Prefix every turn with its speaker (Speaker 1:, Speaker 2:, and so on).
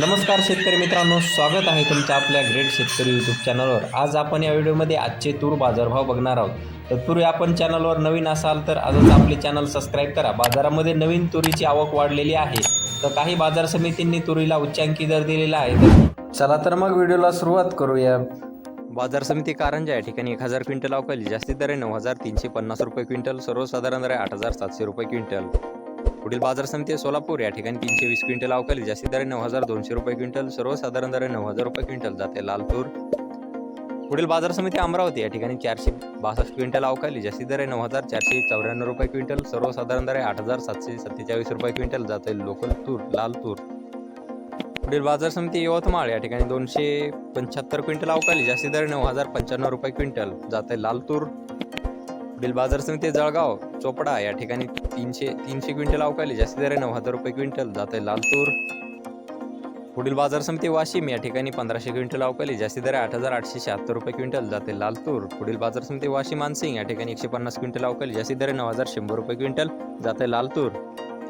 Speaker 1: नमस्कार शेतकरी मित्रांनो स्वागत आहे तुमचं आपल्या ग्रेट शेतकरी यूट्यूब चॅनलवर आज आपण या व्हिडिओमध्ये आजचे तूर बाजारभाव बघणार आहोत. तत्पूर्वी आपण चॅनलवर नवीन असाल तर आजच आपले चॅनल सबस्क्राईब करा. बाजारामध्ये नवीन तुरीची आवक वाढलेली आहे. तर काही बाजार समितींनी तुरीला उच्चांकी दर दिलेला आहे. चला तर मग व्हिडिओला सुरुवात करूया. बाजार समिती कारंजा या ठिकाणी एक हजार क्विंटल अवकाली जास्तीत दर आहे नऊ हजार तीनशे पन्नास रुपये क्विंटल सर्वसाधारण दर आहे आठ हजार सातशे रुपये क्विंटल. पुढील बाजार समिती आहे सोलापूर या ठिकाणी तीनशे वीस क्विंटल अवकाली जास्तीत दर नऊ हजार दोनशे रुपये क्विंटल सर्वसाधारण दर नऊ हजार रुपये क्विंटल जाते लालपूर. पुढील बाजार समिती अमरावती या ठिकाणी चारशे बासष्ट क्विंटल अवकाली जास्तीत दर नऊ हजार चारशे चौऱ्याण्णव रुपये क्विंटल सर्वसाधारण दर आठ हजार सातशे सत्तेचाळीस रुपये क्विंटल जाते लोकल तूर लाल तूर पुढील बाजार समिती यवतमाळ या ठिकाणी दोनशे पंच्याहत्तर क्विंटल अवकाली जास्तीत दर नऊ हजार पंच्याण्णव रुपये क्विंटल जाते लाल तूर पुढील बाजार समिती जळगाव चोपडा या ठिकाणी तीनशे तीनशे क्विंटल अवकाली जास्ती दर नऊ हजार रुपये क्विंटल जाते आहे लालतूर. पुढील बाजार समिती वाशिम या ठिकाणी पंधराशे क्विंटल अवकाली जास्ती दर आठ हजार आठशे शहात्तर रुपये क्विंटल जाते लालतूर. पुढील बाजार समिती वाशिम मानसिंग या ठिकाणी एकशे पन्नास क्विंटल अवकाली जास्ती दर नऊ हजार शंभर रुपये क्विंटल जाते लालतूर.